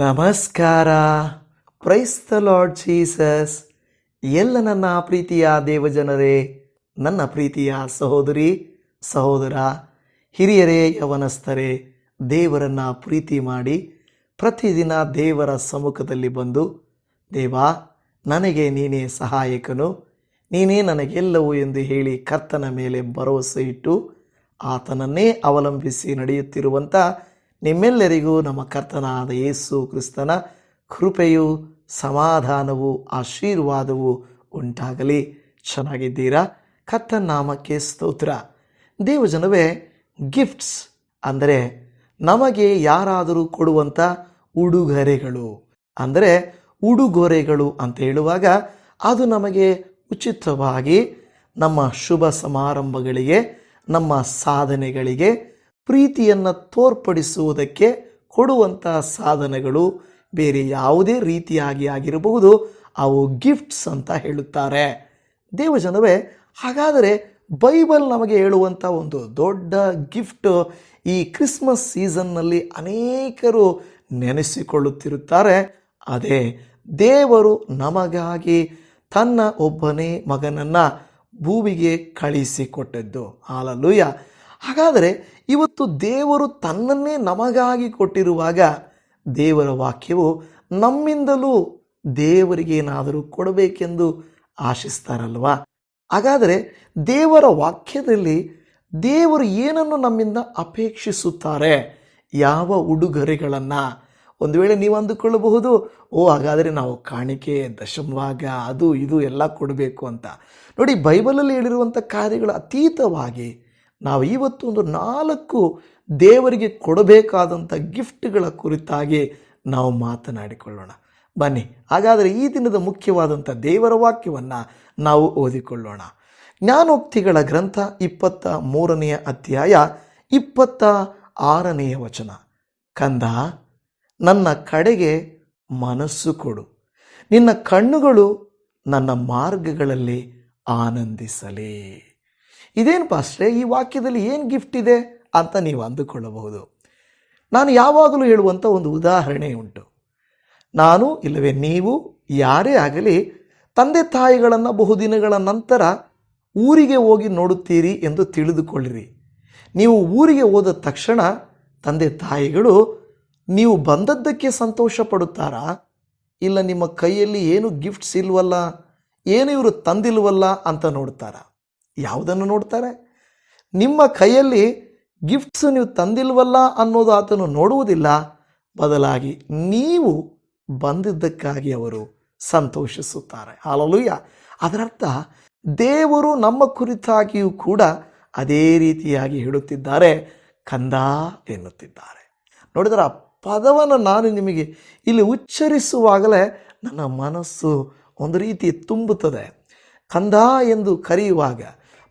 ನಮಸ್ಕಾರ. Praise the lord Jesus ಎಲ್ಲ ನನ್ನ ಪ್ರೀತಿಯ ದೇವಜನರೇ ನನ್ನ ಪ್ರೀತಿಯ ಸಹೋದರಿ, ಸಹೋದರ, ಹಿರಿಯರೇ, ಯವನಸ್ಥರೇ, ದೇವರನ್ನು ಪ್ರೀತಿ ಮಾಡಿ ಪ್ರತಿದಿನ ದೇವರ ಸಮ್ಮುಖದಲ್ಲಿ ಬಂದು, ದೇವ, ನನಗೆ ನೀನೇ ಸಹಾಯಕನು, ನೀನೇ ನನಗೆಲ್ಲವೂ ಎಂದು ಹೇಳಿ ಕರ್ತನ ಮೇಲೆ ಭರವಸೆ ಇಟ್ಟು ಆತನನ್ನೇ ಅವಲಂಬಿಸಿ ನಡೆಯುತ್ತಿರುವಂಥ ನಿಮ್ಮೆಲ್ಲರಿಗೂ ನಮ್ಮ ಕರ್ತನಾದ ಯೇಸು ಕ್ರಿಸ್ತನ ಕೃಪೆಯು, ಸಮಾಧಾನವು, ಆಶೀರ್ವಾದವು ಉಂಟಾಗಲಿ. ಚೆನ್ನಾಗಿದ್ದೀರಾ? ಕರ್ತನ ನಾಮಕ್ಕೆ ಸ್ತೋತ್ರ. ದೇವಜನವೇ ಗಿಫ್ಟ್ಸ್ ಅಂದರೆ ನಮಗೆ ಯಾರಾದರೂ ಕೊಡುವಂಥ ಉಡುಗೊರೆಗಳು. ಅಂದರೆ ಉಡುಗೊರೆಗಳು ಅಂತ ಹೇಳುವಾಗ ಅದು ನಮಗೆ ಉಚಿತವಾಗಿ ನಮ್ಮ ಶುಭ ಸಮಾರಂಭಗಳಿಗೆ, ನಮ್ಮ ಸಾಧನೆಗಳಿಗೆ ಪ್ರೀತಿಯನ್ನು ತೋರ್ಪಡಿಸುವುದಕ್ಕೆ ಕೊಡುವಂತಹ ಸಾಧನಗಳು ಬೇರೆ ಯಾವುದೇ ರೀತಿಯಾಗಿ ಆಗಿರಬಹುದು. ಅವು ಗಿಫ್ಟ್ಸ್ ಅಂತ ಹೇಳುತ್ತಾರೆ. ದೇವಜನವೇ, ಹಾಗಾದರೆ ಬೈಬಲ್ ನಮಗೆ ಹೇಳುವಂಥ ಒಂದು ದೊಡ್ಡ ಗಿಫ್ಟ್ ಈ ಕ್ರಿಸ್ಮಸ್ ಸೀಸನ್ನಲ್ಲಿ ಅನೇಕರು ನೆನೆಸಿಕೊಳ್ಳುತ್ತಿರುತ್ತಾರೆ. ಅದೇ ದೇವರು ನಮಗಾಗಿ ತನ್ನ ಒಬ್ಬನೇ ಮಗನನ್ನು ಭೂಮಿಗೆ ಕಳಿಸಿಕೊಟ್ಟದ್ದು. ಹಾಲಲ್ಲೂಯ. ಹಾಗಾದರೆ ಇವತ್ತು ದೇವರು ತನ್ನನ್ನೇ ನಮಗಾಗಿ ಕೊಟ್ಟಿರುವಾಗ ದೇವರ ವಾಕ್ಯವು ನಮ್ಮಿಂದಲೂ ದೇವರಿಗೆ ಏನಾದರೂ ಕೊಡಬೇಕೆಂದು ಆಶಿಸ್ತಾರಲ್ವಾ? ಹಾಗಾದರೆ ದೇವರ ವಾಕ್ಯದಲ್ಲಿ ದೇವರು ಏನನ್ನು ನಮ್ಮಿಂದ ಅಪೇಕ್ಷಿಸುತ್ತಾರೆ? ಯಾವ ಉಡುಗೊರೆಗಳನ್ನು? ಒಂದು ವೇಳೆ ನೀವು ಅಂದುಕೊಳ್ಳಬಹುದು, ಓ, ಹಾಗಾದರೆ ನಾವು ಕಾಣಿಕೆ ದಶಮಭಾಗ ಅದು, ಇದು ಎಲ್ಲ ಕೊಡಬೇಕು ಅಂತ. ನೋಡಿ, ಬೈಬಲಲ್ಲಿ ಹೇಳಿರುವಂಥ ಕಾರ್ಯಗಳು ಅತೀತವಾಗಿ ನಾವು ಇವತ್ತು ಒಂದು ನಾಲ್ಕು ದೇವರಿಗೆ ಕೊಡಬೇಕಾದಂಥ ಗಿಫ್ಟ್ಗಳ ಕುರಿತಾಗಿ ನಾವು ಮಾತನಾಡಿಕೊಳ್ಳೋಣ. ಬನ್ನಿ, ಹಾಗಾದರೆ ಈ ದಿನದ ಮುಖ್ಯವಾದಂಥ ದೇವರ ವಾಕ್ಯವನ್ನು ನಾವು ಓದಿಕೊಳ್ಳೋಣ. ಜ್ಞಾನೋಕ್ತಿಗಳ ಗ್ರಂಥ ಇಪ್ಪತ್ತ ಮೂರನೆಯ ಅಧ್ಯಾಯ ಇಪ್ಪತ್ತ ಆರನೆಯ ವಚನ. ಕಂದ, ನನ್ನ ಕಡೆಗೆ ಮನಸ್ಸು ಕೊಡು. ನಿನ್ನ ಕಣ್ಣುಗಳು ನನ್ನ ಮಾರ್ಗಗಳಲ್ಲಿ ಆನಂದಿಸಲಿ. ಇದೇನು ಪಾಸ್ಟ್ರೆ, ಈ ವಾಕ್ಯದಲ್ಲಿ ಏನು ಗಿಫ್ಟ್ ಇದೆ ಅಂತ ನೀವು ಅಂದುಕೊಳ್ಳಬಹುದು. ನಾನು ಯಾವಾಗಲೂ ಹೇಳುವಂಥ ಒಂದು ಉದಾಹರಣೆ ಉಂಟು. ನಾನು ಇಲ್ಲವೇ ನೀವು, ಯಾರೇ ಆಗಲಿ, ತಂದೆ ತಾಯಿಗಳನ್ನು ಬಹುದಿನಗಳ ನಂತರ ಊರಿಗೆ ಹೋಗಿ ನೋಡುತ್ತೀರಿ ಎಂದು ತಿಳಿದುಕೊಳ್ಳಿರಿ. ನೀವು ಊರಿಗೆ ಹೋದ ತಕ್ಷಣ ತಂದೆ ತಾಯಿಗಳು, ನೀವು ಬಂದದ್ದಕ್ಕೆ ಸಂತೋಷ ಪಡುತ್ತಾರಾ ಇಲ್ಲ ನಿಮ್ಮ ಕೈಯಲ್ಲಿ ಏನು ಗಿಫ್ಟ್ಸ್ ಇಲ್ವಲ್ಲ, ಏನು ಇವರು ತಂದಿಲ್ವಲ್ಲ ಅಂತ ನೋಡ್ತಾರಾ? ಯಾವುದನ್ನು ನೋಡ್ತಾರೆ? ನಿಮ್ಮ ಕೈಯಲ್ಲಿ ಗಿಫ್ಟ್ಸ್ ನೀವು ತಂದಿಲ್ವಲ್ಲ ಅನ್ನೋದು ಆತನು ನೋಡುವುದಿಲ್ಲ. ಬದಲಾಗಿ ನೀವು ಬಂದಿದ್ದಕ್ಕಾಗಿ ಅವರು ಸಂತೋಷಿಸುತ್ತಾರೆ. ಅಲಲುಯ್ಯ ಅದರರ್ಥ ದೇವರು ನಮ್ಮ ಕುರಿತಾಗಿಯೂ ಕೂಡ ಅದೇ ರೀತಿಯಾಗಿ ಹೇಳುತ್ತಿದ್ದಾರೆ. ಕಂದ ಎನ್ನುತ್ತಿದ್ದಾರೆ. ನೋಡಿದರೆ ಆ ಪದವನ್ನು ನಾನು ನಿಮಗೆ ಇಲ್ಲಿ ಉಚ್ಚರಿಸುವಾಗಲೇ ನನ್ನ ಮನಸ್ಸು ಒಂದು ರೀತಿ ತುಂಬುತ್ತದೆ. ಕಂದ ಎಂದು ಕರೆಯುವಾಗ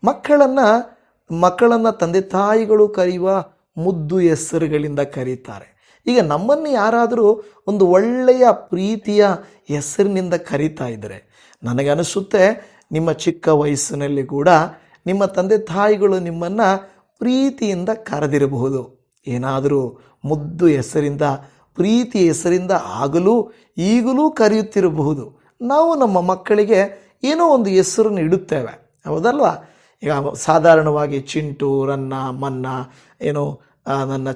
ಮಕ್ಕಳನ್ನು ಮಕ್ಕಳನ್ನು ತಂದೆ ತಾಯಿಗಳು ಕರೆಯುವ ಮುದ್ದು ಹೆಸರುಗಳಿಂದ ಕರೀತಾರೆ. ಈಗ ನಮ್ಮನ್ನು ಯಾರಾದರೂ ಒಂದು ಒಳ್ಳೆಯ ಪ್ರೀತಿಯ ಹೆಸರಿನಿಂದ ಕರೀತಾ ಇದ್ದರೆ ನನಗನಿಸುತ್ತೆ ನಿಮ್ಮ ಚಿಕ್ಕ ವಯಸ್ಸಿನಲ್ಲಿ ಕೂಡ ನಿಮ್ಮ ತಂದೆ ತಾಯಿಗಳು ನಿಮ್ಮನ್ನು ಪ್ರೀತಿಯಿಂದ ಕರೆದಿರಬಹುದು. ಏನಾದರೂ ಮುದ್ದು ಹೆಸರಿಂದ ಪ್ರೀತಿ ಹೆಸರಿಂದ ಆಗಲೂ ಈಗಲೂ ಕರೆಯುತ್ತಿರಬಹುದು. ನಾವು ನಮ್ಮ ಮಕ್ಕಳಿಗೆ ಏನೋ ಒಂದು ಹೆಸರನ್ನು ಇಡುತ್ತೇವೆ. ಹೌದಲ್ವಾ? ಈಗ ಸಾಧಾರಣವಾಗಿ ಚಿಂಟು, ರನ್ನ, ಮನ್ನ, ಏನು ನನ್ನ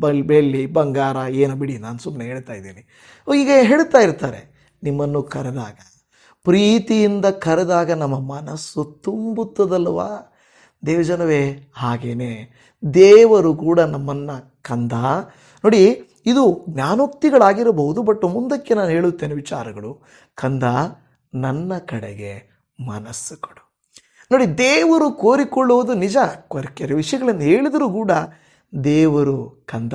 ಬಲ್, ಬೆಳ್ಳಿ, ಬಂಗಾರ, ಏನು ಬಿಡಿ, ನಾನು ಸುಮ್ಮನೆ ಹೇಳ್ತಾ ಇದ್ದೀನಿ. ಈಗ ಹೇಳ್ತಾ ಇರ್ತಾರೆ. ನಿಮ್ಮನ್ನು ಕರೆದಾಗ, ಪ್ರೀತಿಯಿಂದ ಕರೆದಾಗ ನಮ್ಮ ಮನಸ್ಸು ತುಂಬುತ್ತದಲ್ವಾ ದೇವಜನವೇ, ಹಾಗೇನೆ. ದೇವರು ಕೂಡ ನಮ್ಮನ್ನು ಕಂದ. ನೋಡಿ, ಇದು ಜ್ಞಾನೋಕ್ತಿಗಳಾಗಿರಬಹುದು, ಬಟ್ ಮುಂದಕ್ಕೆ ನಾನು ಹೇಳುತ್ತೇನೆ ವಿಚಾರಗಳು. ಕಂದ, ನನ್ನ ಕಡೆಗೆ ಮನಸ್ಸು ಕೊಡು. ನೋಡಿ, ದೇವರು ಕೋರಿಕೊಳ್ಳುವುದು ನಿಜ. ಕೆಲವು ವಿಷಯಗಳನ್ನು ಹೇಳಿದರೂ ಕೂಡ ದೇವರು ಕಂದ,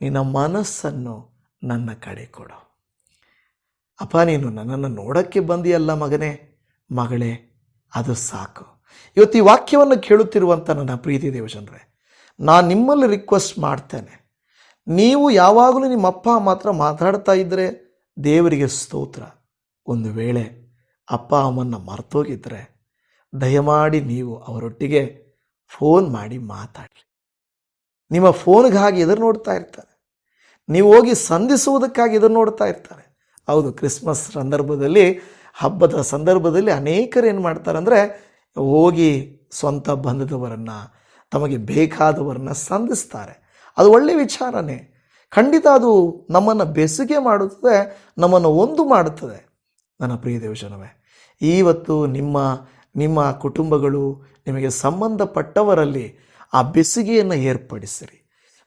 ನಿನ್ನ ಮನಸ್ಸನ್ನು ನನ್ನ ಕಡೆ ಕೊಡು. ಅಪ್ಪ, ನೀನು ನನ್ನನ್ನು ನೋಡೋಕ್ಕೆ ಬಂದಿಯಲ್ಲ ಮಗನೇ. ಮಗಳೇ, ಅದು ಸಾಕು. ಇವತ್ತು ಈ ವಾಕ್ಯವನ್ನು ಕೇಳುತ್ತಿರುವಂಥ ನನ್ನ ಪ್ರೀತಿ ದೇವಜನರೇ, ನಾನು ನಿಮ್ಮಲ್ಲಿ ರಿಕ್ವೆಸ್ಟ್ ಮಾಡ್ತೇನೆ. ನೀವು ಯಾವಾಗಲೂ ನಿಮ್ಮ ಅಪ್ಪ ಮಾತ್ರ ಮಾತಾಡ್ತಾ ಇದ್ದರೆ ದೇವರಿಗೆ ಸ್ತೋತ್ರ. ಒಂದು ವೇಳೆ ಅಪ್ಪ ಅಮ್ಮನ್ನ ಮರ್ತೋಗಿದ್ದರೆ ದಯಮಾಡಿ ನೀವು ಅವರೊಟ್ಟಿಗೆ ಫೋನ್ ಮಾಡಿ ಮಾತಾಡಿ ನಿಮ್ಮ ಫೋನ್ಗಾಗಿ ಎದುರು ನೋಡ್ತಾ ಇರ್ತಾರೆ. ನೀವು ಹೋಗಿ ಸಂಧಿಸುವುದಕ್ಕಾಗಿ ಎದುರು ನೋಡ್ತಾ ಇರ್ತಾರೆ. ಹೌದು, ಕ್ರಿಸ್ಮಸ್ ಸಂದರ್ಭದಲ್ಲಿ, ಹಬ್ಬದ ಸಂದರ್ಭದಲ್ಲಿ ಅನೇಕರು ಏನು ಮಾಡ್ತಾರೆ ಅಂದರೆ ಹೋಗಿ ಸ್ವಂತ ಬಂಧದವರನ್ನು, ತಮಗೆ ಬೇಕಾದವರನ್ನ ಸಂಧಿಸ್ತಾರೆ. ಅದು ಒಳ್ಳೆಯ ವಿಚಾರನೇ. ಖಂಡಿತ ಅದು ನಮ್ಮನ್ನು ಬೆಸುಗೆ ಮಾಡುತ್ತದೆ, ನಮ್ಮನ್ನು ಒಂದು ಮಾಡುತ್ತದೆ. ನನ್ನ ಪ್ರಿಯ ದೇವಜನವೇ ಇವತ್ತು ನಿಮ್ಮ ನಿಮ್ಮ ಕುಟುಂಬಗಳು ನಿಮಗೆ ಸಂಬಂಧಪಟ್ಟವರಲ್ಲಿ ಆ ಬೆಸುಗೆಯನ್ನು ಏರ್ಪಡಿಸಿರಿ.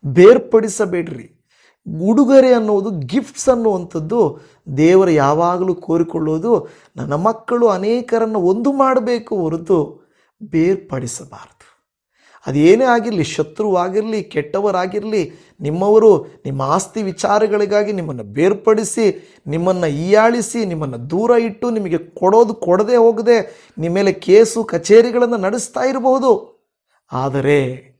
ಬೇರ್ಪಡಿಸಬೇಡ್ರಿ. ಉಡುಗೊರೆ ಅನ್ನೋದು ಗಿಫ್ಟ್ಸ್ ಅನ್ನುವಂಥದ್ದು ದೇವರು ಯಾವಾಗಲೂ ಕೋರಿಕೊಳ್ಳುವುದು ನನ್ನ ಮಕ್ಕಳು ಅನೇಕರನ್ನು ಒಂದು ಮಾಡಬೇಕು ಹೊರತು ಬೇರ್ಪಡಿಸಬಾರದು. ಅದೇನೇ ಆಗಿರಲಿ, ಶತ್ರುವಾಗಿರಲಿ, ಕೆಟ್ಟವರಾಗಿರಲಿ, ನಿಮ್ಮವರು ನಿಮ್ಮ ಆಸ್ತಿ ವಿಚಾರಗಳಿಗಾಗಿ ನಿಮ್ಮನ್ನು ಬೇರ್ಪಡಿಸಿ, ನಿಮ್ಮನ್ನು ಹೀಯಾಳಿಸಿ, ನಿಮ್ಮನ್ನು ದೂರ ಇಟ್ಟು ನಿಮಗೆ ಕೊಡೋದು ಕೊಡದೆ ಹೋಗದೆ ನಿಮ್ಮ ಮೇಲೆ ಕೇಸು ಕಚೇರಿಗಳನ್ನು ನಡೆಸ್ತಾ ಇರಬಹುದು. ಆದರೆ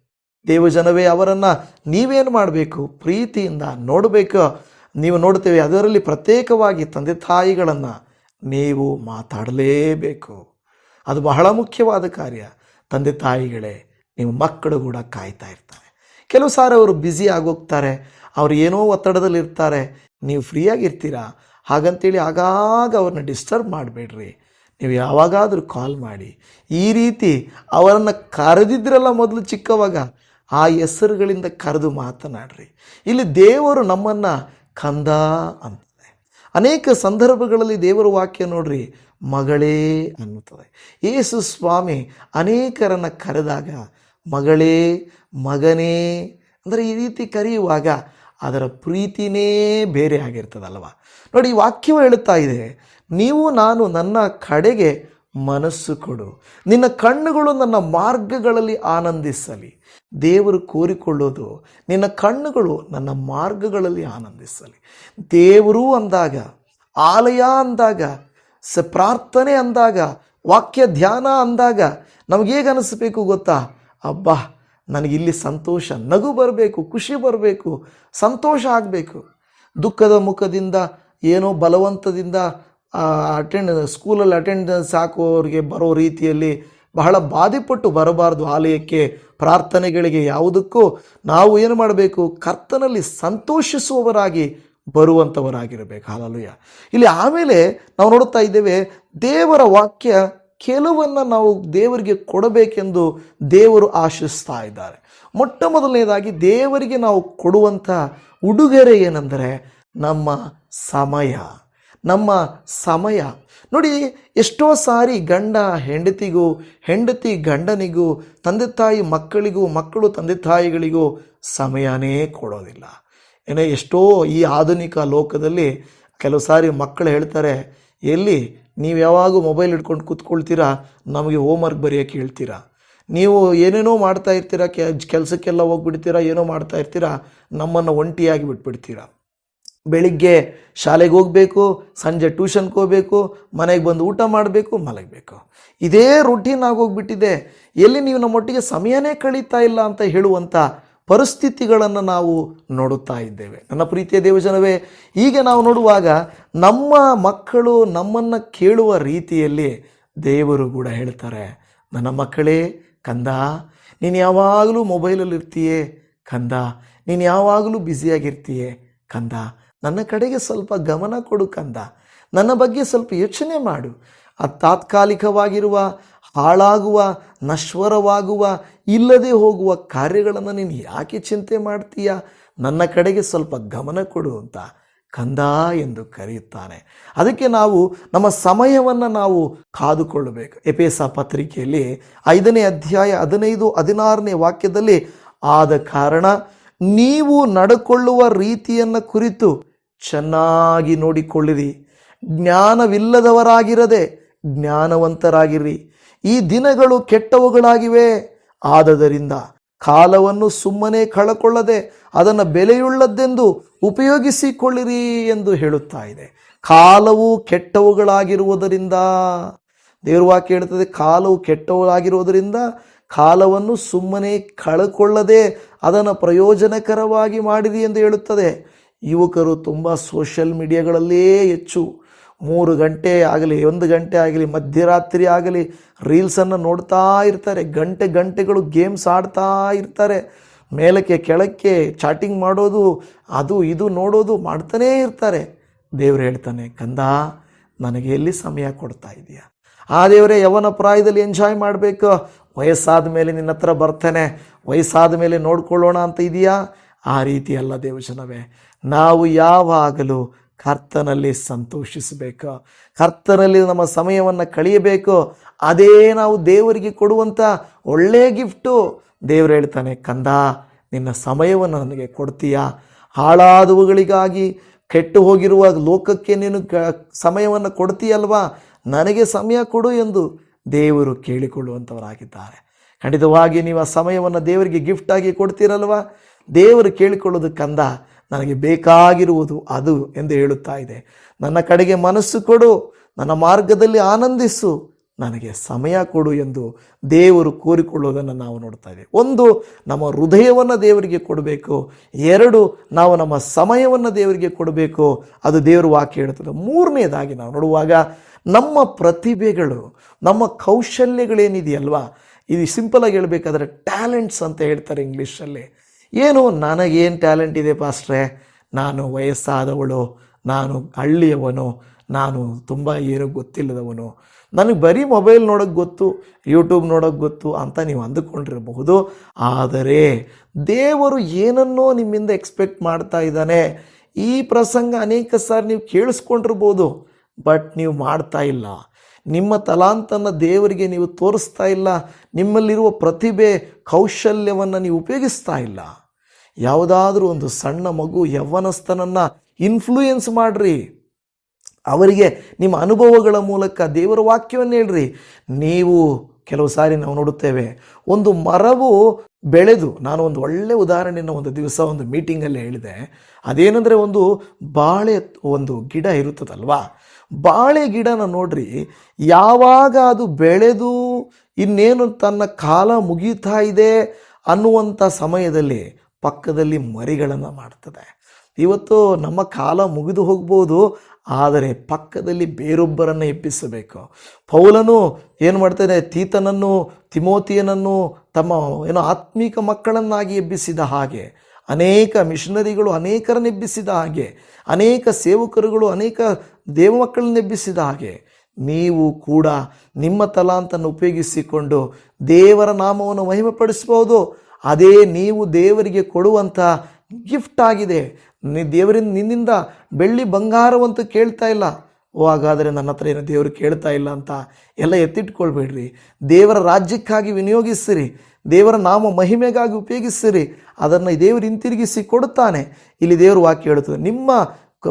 ದೇವಜನವೇ ಅವರನ್ನು ನೀವೇನು ಮಾಡಬೇಕು? ಪ್ರೀತಿಯಿಂದ ನೋಡಬೇಕು. ನೀವು ನೋಡ್ತೇವೆ ಅದರಲ್ಲಿ ಪ್ರತ್ಯೇಕವಾಗಿ ತಂದೆ ತಾಯಿಗಳನ್ನು ನೀವು ಮಾತಾಡಲೇಬೇಕು. ಅದು ಬಹಳ ಮುಖ್ಯವಾದ ಕಾರ್ಯ. ತಂದೆ ತಾಯಿಗಳೇ ನಿಮ್ಮ ಮಕ್ಕಳು ಕೂಡ ಕಾಯ್ತಾ ಇರ್ತಾರೆ. ಕೆಲವು ಸಾರಿ ಅವರು ಬ್ಯುಸಿ ಆಗೋಗ್ತಾರೆ, ಅವ್ರು ಏನೋ ಒತ್ತಡದಲ್ಲಿ ಇರ್ತಾರೆ, ನೀವು ಫ್ರೀಯಾಗಿರ್ತೀರಾ? ಹಾಗಂತೇಳಿ ಆಗಾಗ ಅವ್ರನ್ನ ಡಿಸ್ಟರ್ಬ್ ಮಾಡಬೇಡ್ರಿ. ನೀವು ಯಾವಾಗಾದರೂ ಕಾಲ್ ಮಾಡಿ. ಈ ರೀತಿ ಅವರನ್ನು ಕರೆದಿದ್ರಲ್ಲ ಮೊದಲು ಚಿಕ್ಕವಾಗ, ಆ ಹೆಸರುಗಳಿಂದ ಕರೆದು ಮಾತನಾಡ್ರಿ. ಇಲ್ಲಿ ದೇವರು ನಮ್ಮನ್ನು ಕಂದ ಅಂತದೆ ಅನೇಕ ಸಂದರ್ಭಗಳಲ್ಲಿ ದೇವರ ವಾಕ್ಯ ನೋಡ್ರಿ, ಮಗಳೇ ಅನ್ನುತ್ತದೆ. ಯೇಸು ಸ್ವಾಮಿ ಅನೇಕರನ್ನು ಕರೆದಾಗ ಮಗಳೇ, ಮಗನೇ ಅಂದರೆ ಈ ರೀತಿ ಕರೆಯುವಾಗ ಅದರ ಪ್ರೀತಿನೇ ಬೇರೆ ಆಗಿರ್ತದಲ್ವ? ನೋಡಿ, ಈ ವಾಕ್ಯವು ಹೇಳುತ್ತಾ ಇದೆ, ನೀವು ನಾನು ನನ್ನ ಕಡೆಗೆ ಮನಸ್ಸು ಕೊಡು. ನಿನ್ನ ಕಣ್ಣುಗಳು ನನ್ನ ಮಾರ್ಗಗಳಲ್ಲಿ ಆನಂದಿಸಲಿ. ದೇವರು ಕೋರಿಕೊಳ್ಳೋದು ನಿನ್ನ ಕಣ್ಣುಗಳು ನನ್ನ ಮಾರ್ಗಗಳಲ್ಲಿ ಆನಂದಿಸಲಿ. ದೇವರು ಅಂದಾಗ, ಆಲಯ ಅಂದಾಗ, ಸ ಪ್ರಾರ್ಥನೆ ಅಂದಾಗ, ವಾಕ್ಯ ಧ್ಯಾನ ಅಂದಾಗ ನಮಗೆ ಹೇಗೆ ಅನಿಸ್ಬೇಕು ಗೊತ್ತಾ? ಅಬ್ಬಾ, ನನಗಿಲ್ಲಿ ಸಂತೋಷ, ನಗು ಬರಬೇಕು, ಖುಷಿ ಬರಬೇಕು, ಸಂತೋಷ ಆಗಬೇಕು. ದುಃಖದ ಮುಖದಿಂದ, ಏನೋ ಬಲವಂತದಿಂದ ಅಟೆಂಡ್ ಸ್ಕೂಲಲ್ಲಿ ಅಟೆಂಡೆನ್ಸ್ ಹಾಕುವವರಿಗೆ ಬರೋ ರೀತಿಯಲ್ಲಿ ಬಹಳ ಬಾಧೆಪಟ್ಟು ಬರಬಾರ್ದು ಆಲಯಕ್ಕೆ, ಪ್ರಾರ್ಥನೆಗಳಿಗೆ ಯಾವುದಕ್ಕೂ. ನಾವು ಏನು ಮಾಡಬೇಕು? ಕರ್ತನಲ್ಲಿ ಸಂತೋಷಿಸುವವರಾಗಿ ಬರುವಂಥವರಾಗಿರಬೇಕು ಹಾಲಲುಯ ಇಲ್ಲಿ ಆಮೇಲೆ ನಾವು ನೋಡುತ್ತಾ ಇದ್ದೇವೆ ದೇವರ ವಾಕ್ಯ ಕೆಲವನ್ನು ನಾವು ದೇವರಿಗೆ ಕೊಡಬೇಕೆಂದು ದೇವರು ಆಶಿಸ್ತಾ ಇದ್ದಾರೆ. ಮೊಟ್ಟ ಮೊದಲನೇದಾಗಿ ದೇವರಿಗೆ ನಾವು ಕೊಡುವಂಥ ಉಡುಗೊರೆ ಏನೆಂದರೆ ನಮ್ಮ ಸಮಯ. ನಮ್ಮ ಸಮಯ. ನೋಡಿ, ಎಷ್ಟೋ ಸಾರಿ ಗಂಡ ಹೆಂಡತಿಗೂ, ಹೆಂಡತಿ ಗಂಡನಿಗೂ, ತಂದೆ ತಾಯಿ ಮಕ್ಕಳಿಗೂ, ಮಕ್ಕಳು ತಂದೆ ತಾಯಿಗಳಿಗೂ ಸಮಯನೇ ಕೊಡೋದಿಲ್ಲ. ಏನೋ ಎಷ್ಟೋ ಈ ಆಧುನಿಕ ಲೋಕದಲ್ಲಿ ಕೆಲವು ಸಾರಿ ಮಕ್ಕಳು ಹೇಳ್ತಾರೆ, ಎಲ್ಲಿ ನೀವು ಯಾವಾಗೂ ಮೊಬೈಲ್ ಹಿಡ್ಕೊಂಡು ಕೂತ್ಕೊಳ್ತೀರಾ, ನಮಗೆ ಹೋಮ್ವರ್ಕ್ ಬರೆಯೋಕ್ಕೆ ಹೇಳ್ತೀರಾ? ನೀವು ಏನೇನೋ ಮಾಡ್ತಾ ಇರ್ತೀರಾ, ಕೆ, ಕೆಲಸಕ್ಕೆಲ್ಲ ಹೋಗ್ಬಿಡ್ತೀರಾ, ಏನೋ ಮಾಡ್ತಾ ಇರ್ತೀರಾ, ನಮ್ಮನ್ನು ಒಂಟಿಯಾಗಿ ಬಿಟ್ಬಿಡ್ತೀರಾ? ಬೆಳಿಗ್ಗೆ ಶಾಲೆಗೆ ಹೋಗಬೇಕು, ಸಂಜೆ ಟ್ಯೂಷನ್ಗೆ ಹೋಗಬೇಕು, ಮನೆಗೆ ಬಂದು ಊಟ ಮಾಡಬೇಕು, ಮಲಗಬೇಕು. ಇದೇ ರುಟೀನ್ ಆಗೋಗ್ಬಿಟ್ಟಿದೆ ಎಲ್ಲಿ ನೀವು ನಮ್ಮೊಟ್ಟಿಗೆ ಸಮಯನೇ ಕಳೀತಾ ಇಲ್ಲ ಅಂತ ಹೇಳುವಂಥ ಪರಿಸ್ಥಿತಿಗಳನ್ನು ನಾವು ನೋಡುತ್ತಾ ಇದ್ದೇವೆ. ನನ್ನ ಪ್ರೀತಿಯ ದೇವಜನವೇ, ಈಗ ನಾವು ನೋಡುವಾಗ ನಮ್ಮ ಮಕ್ಕಳು ನಮ್ಮನ್ನು ಕೇಳುವ ರೀತಿಯಲ್ಲಿ ದೇವರು ಕೂಡ ಹೇಳ್ತಾರೆ, ನನ್ನ ಮಕ್ಕಳೇ, ಕಂದ, ನೀನು ಯಾವಾಗಲೂ ಮೊಬೈಲಲ್ಲಿ ಇರ್ತೀಯೇ ಕಂದ, ನೀನು ಯಾವಾಗಲೂ ಬ್ಯುಸಿಯಾಗಿರ್ತೀಯೇ, ಕಂದ, ನನ್ನ ಕಡೆಗೆ ಸ್ವಲ್ಪ ಗಮನ ಕೊಡು ಕಂದ, ನನ್ನ ಬಗ್ಗೆ ಸ್ವಲ್ಪ ಯೋಚನೆ ಮಾಡು. ಆ ತಾತ್ಕಾಲಿಕವಾಗಿರುವ ಹಾಳಾಗುವ, ನಶ್ವರವಾಗುವ, ಇಲ್ಲದೆ ಹೋಗುವ ಕಾರ್ಯಗಳನ್ನು ನೀನು ಯಾಕೆ ಚಿಂತೆ ಮಾಡ್ತೀಯ? ನನ್ನ ಕಡೆಗೆ ಸ್ವಲ್ಪ ಗಮನ ಕೊಡು ಅಂತ ಕಂದ ಎಂದು ಕರೆಯುತ್ತಾನೆ. ಅದಕ್ಕೆ ನಾವು ನಮ್ಮ ಸಮಯವನ್ನು ನಾವು ಕಾದುಕೊಳ್ಳಬೇಕು. ಎಪೇಸ ಪತ್ರಿಕೆಯಲ್ಲಿ ಐದನೇ ಅಧ್ಯಾಯ ಹದಿನೈದು, ಹದಿನಾರನೇ ವಾಕ್ಯದಲ್ಲಿ ಆದ ಕಾರಣ ನೀವು ನಡ್ಕೊಳ್ಳುವ ರೀತಿಯನ್ನು ಕುರಿತು ಚೆನ್ನಾಗಿ ನೋಡಿಕೊಳ್ಳಿರಿ. ಜ್ಞಾನವಿಲ್ಲದವರಾಗಿರದೆ ಜ್ಞಾನವಂತರಾಗಿರಿ. ಈ ದಿನಗಳು ಕೆಟ್ಟವುಗಳಾಗಿವೆ. ಆದದರಿಂದ ಕಾಲವನ್ನು ಸುಮ್ಮನೆ ಕಳಕೊಳ್ಳದೆ ಅದನ್ನು ಬೆಲೆಯುಳ್ಳದ್ದೆಂದು ಉಪಯೋಗಿಸಿಕೊಳ್ಳಿರಿ ಎಂದು ಹೇಳುತ್ತಾ ಇದೆ. ಕಾಲವು ಕೆಟ್ಟವುಗಳಾಗಿರುವುದರಿಂದ ದೇವ್ರ ಹೇಳುತ್ತದೆ, ಕಾಲವು ಕೆಟ್ಟವುಗಳಾಗಿರುವುದರಿಂದ ಕಾಲವನ್ನು ಸುಮ್ಮನೆ ಕಳಕೊಳ್ಳದೆ ಅದನ್ನು ಪ್ರಯೋಜನಕರವಾಗಿ ಮಾಡಿರಿ ಎಂದು ಹೇಳುತ್ತದೆ. ಯುವಕರು ತುಂಬ ಸೋಷಿಯಲ್ ಮೀಡಿಯಾಗಳಲ್ಲೇ ಹೆಚ್ಚು ಮೂರು ಗಂಟೆ ಆಗಲಿ, ಒಂದು ಗಂಟೆ ಆಗಲಿ, ಮಧ್ಯರಾತ್ರಿ ಆಗಲಿ ರೀಲ್ಸನ್ನು ನೋಡ್ತಾ ಇರ್ತಾರೆ. ಗಂಟೆ ಗಂಟೆಗಳು ಗೇಮ್ಸ್ ಆಡ್ತಾ ಇರ್ತಾರೆ. ಮೇಲಕ್ಕೆ ಕೆಳಕ್ಕೆ ಚಾಟಿಂಗ್ ಮಾಡೋದು, ಅದು ಇದು ನೋಡೋದು ಮಾಡ್ತಾನೇ ಇರ್ತಾರೆ. ದೇವರು ಹೇಳ್ತಾನೆ, ಕಂದ, ನನಗೆ ಎಲ್ಲಿ ಸಮಯ ಕೊಡ್ತಾ ಇದೆಯಾ? ಆ ದೇವರೇ, ಯವನ ಪ್ರಾಯದಲ್ಲಿ ಎಂಜಾಯ್ ಮಾಡಬೇಕು. ವಯಸ್ಸಾದ ಮೇಲೆ ನಿನ್ನ ಹತ್ರ ಬರ್ತಾನೆ. ವಯಸ್ಸಾದ ಮೇಲೆ ನೋಡ್ಕೊಳ್ಳೋಣ ಅಂತ ಇದೆಯಾ? ಆ ರೀತಿ ಅಲ್ಲ ದೇವಜನವೇ. ನಾವು ಯಾವಾಗಲೂ ಕರ್ತನಲ್ಲಿ ಸಂತೋಷಿಸಬೇಕು? ಕರ್ತನಲ್ಲಿ ನಮ್ಮ ಸಮಯವನ್ನು ಕಳೆಯಬೇಕು? ಅದೇ ನಾವು ದೇವರಿಗೆ ಕೊಡುವಂಥ ಒಳ್ಳೆಯ ಗಿಫ್ಟು ದೇವರು ಹೇಳ್ತಾನೆ, ಕಂದ, ನಿನ್ನ ಸಮಯವನ್ನು ನನಗೆ ಕೊಡ್ತೀಯಾ? ಹಾಳಾದವುಗಳಿಗಾಗಿ ಕೆಟ್ಟು ಹೋಗಿರುವ ಲೋಕಕ್ಕೆ ನೀನು ಕ, ಸಮಯವನ್ನು ಕೊಡ್ತೀಯಲ್ವಾ? ನನಗೆ ಸಮಯ ಕೊಡು ಎಂದು ದೇವರು ಕೇಳಿಕೊಳ್ಳುವಂಥವರಾಗಿದ್ದಾರೆ ಖಂಡಿತವಾಗಿ ನೀವು ಆ ಸಮಯವನ್ನು ದೇವರಿಗೆ ಗಿಫ್ಟಾಗಿ ಕೊಡ್ತೀರಲ್ವಾ? ದೇವರು ಕೇಳಿಕೊಳ್ಳೋದು ಕಂದ ನನಗೆ ಬೇಕಾಗಿರುವುದು ಅದು ಎಂದು ಹೇಳುತ್ತಾ ಇದೆ. ನನ್ನ ಕಡೆಗೆ ಮನಸ್ಸು ಕೊಡು, ನನ್ನ ಮಾರ್ಗದಲ್ಲಿ ಆನಂದಿಸು, ನನಗೆ ಸಮಯ ಕೊಡು ಎಂದು ದೇವರು ಕೋರಿಕೊಳ್ಳುವುದನ್ನು ನಾವು ನೋಡ್ತಾ ಇದ್ದೇವೆ. ಒಂದು, ನಮ್ಮ ಹೃದಯವನ್ನು ದೇವರಿಗೆ ಕೊಡಬೇಕು. ಎರಡು, ನಾವು ನಮ್ಮ ಸಮಯವನ್ನು ದೇವರಿಗೆ ಕೊಡಬೇಕು. ಅದು ದೇವರು ವಾಕ್ಯ ಹೇಳುತ್ತದೆ. ಮೂರನೇದಾಗಿ ನಾವು ನೋಡುವಾಗ, ನಮ್ಮ ಪ್ರತಿಭೆಗಳು, ನಮ್ಮ ಕೌಶಲ್ಯಗಳೇನಿದೆಯಲ್ವಾ? ಇದು ಸಿಂಪಲಾಗಿ ಹೇಳಬೇಕಾದ್ರೆ, ಟ್ಯಾಲೆಂಟ್ಸ್ ಅಂತ ಹೇಳ್ತಾರೆ ಇಂಗ್ಲೀಷಲ್ಲಿ. ಏನು, ನನಗೇನು ಟ್ಯಾಲೆಂಟ್ ಇದೆ ಪಾಸ್ಟ್ರೆ? ನಾನು ವಯಸ್ಸಾದವಳು, ನಾನು ಹಳ್ಳಿಯವನು, ನಾನು ತುಂಬ ಏನೂ ಗೊತ್ತಿಲ್ಲದವನು. ನನಗೆ ಬರೀ ಮೊಬೈಲ್ ನೋಡೋಕ್ಕೆ ಗೊತ್ತು ಯೂಟ್ಯೂಬ್ ನೋಡೋಕ್ಕೆ ಗೊತ್ತು ಅಂತ ನೀವು ಅಂದುಕೊಂಡಿರಬಹುದು. ಆದರೆ ದೇವರು ಏನನ್ನೋ ನಿಮ್ಮಿಂದ ಎಕ್ಸ್ಪೆಕ್ಟ್ ಮಾಡ್ತಾ ಇದ್ದಾನೆ. ಈ ಪ್ರಸಂಗ ಅನೇಕ ಸಾರಿ ನೀವು ಕೇಳಿಸ್ಕೊಂಡಿರ್ಬೋದು ಬಟ್ ನೀವು ಮಾಡ್ತಾ ಇಲ್ಲ. ನಿಮ್ಮ ತಲಾಂತನ ದೇವರಿಗೆ ನೀವು ತೋರಿಸ್ತಾ ಇಲ್ಲ. ನಿಮ್ಮಲ್ಲಿರುವ ಪ್ರತಿಭೆ, ಕೌಶಲ್ಯವನ್ನು ನೀವು ಉಪಯೋಗಿಸ್ತಾ ಇಲ್ಲ. ಯಾವುದಾದ್ರೂ ಒಂದು ಸಣ್ಣ ಮಗು ಯವ್ವನಸ್ಥನನ್ನು ಇನ್ಫ್ಲೂಯೆನ್ಸ್ ಮಾಡಿರಿ. ಅವರಿಗೆ ನಿಮ್ಮ ಅನುಭವಗಳ ಮೂಲಕ ದೇವರ ವಾಕ್ಯವನ್ನು ಹೇಳ್ರಿ. ನೀವು ಕೆಲವು ಸಾರಿ ನಾವು ನೋಡುತ್ತೇವೆ, ಒಂದು ಮರವು ಬೆಳೆದು, ನಾನು ಒಂದು ಒಳ್ಳೆ ಉದಾಹರಣೆಯನ್ನು ಒಂದು ದಿವಸ ಒಂದು ಮೀಟಿಂಗಲ್ಲಿ ಹೇಳಿದೆ. ಅದೇನೆಂದರೆ ಒಂದು ಬಾಳೆ, ಒಂದು ಗಿಡ ಇರುತ್ತದಲ್ವಾ? ಬಾಳೆ ಗಿಡನ ನೋಡ್ರಿ, ಯಾವಾಗ ಅದು ಬೆಳೆದು, ಇನ್ನೇನು ತನ್ನ ಕಾಲ ಮುಗೀತಾ ಇದೆ ಅನ್ನುವಂಥ ಸಮಯದಲ್ಲಿ ಪಕ್ಕದಲ್ಲಿ ಮರಿಗಳನ್ನು ಮಾಡ್ತದೆ. ಇವತ್ತು ನಮ್ಮ ಕಾಲ ಮುಗಿದು ಹೋಗ್ಬೋದು, ಆದರೆ ಪಕ್ಕದಲ್ಲಿ ಬೇರೊಬ್ಬರನ್ನು ಎಬ್ಬಿಸಬೇಕು. ಪೌಲನು ಏನು ಮಾಡ್ತಾನೆ? ತೀತನನ್ನು, ತಿಮೋತಿಯನನ್ನು ತಮ್ಮ ಏನೋ ಆತ್ಮೀಕ ಮಕ್ಕಳನ್ನಾಗಿ ಎಬ್ಬಿಸಿದ ಹಾಗೆ, ಅನೇಕ ಮಿಷನರಿಗಳು ಅನೇಕರನ್ನು ಎಬ್ಬಿಸಿದ ಹಾಗೆ, ಅನೇಕ ಸೇವಕರುಗಳು ಅನೇಕ ದೇವಮಕ್ಕಳನ್ನು ಎಬ್ಬಿಸಿದ ಹಾಗೆ, ನೀವು ಕೂಡ ನಿಮ್ಮ ತಲಾಂತನ್ನು ಉಪಯೋಗಿಸಿಕೊಂಡು ದೇವರ ನಾಮವನ್ನು ಮಹಿಮೆಪಡಿಸಬಹುದು ಅದೇ ನೀವು ದೇವರಿಗೆ ಕೊಡುವಂಥ ಗಿಫ್ಟ್ ಆಗಿದೆ. ನೀ ದೇವರಿಂದ ನಿನ್ನಿಂದ ಬೆಳ್ಳಿ ಬಂಗಾರವಂತೂ ಕೇಳ್ತಾ ಇಲ್ಲ. ಓ, ಹಾಗಾದರೆ ನನ್ನ ಹತ್ರ ಏನು ದೇವರು ಕೇಳ್ತಾ ಇಲ್ಲ ಅಂತ ಎಲ್ಲ ಎತ್ತಿಟ್ಕೊಳ್ಬೇಡ್ರಿ. ದೇವರ ರಾಜ್ಯಕ್ಕಾಗಿ ವಿನಿಯೋಗಿಸಿರಿ ದೇವರ ನಾಮ ಮಹಿಮೆಗಾಗಿ ಉಪಯೋಗಿಸಿರಿ ಅದನ್ನು ದೇವರು ಹಿಂತಿರುಗಿಸಿ ಕೊಡುತ್ತಾನೆ. ಇಲ್ಲಿ ದೇವರು ವಾಕ್ಯ ಹೇಳುತ್ತದೆ, ನಿಮ್ಮ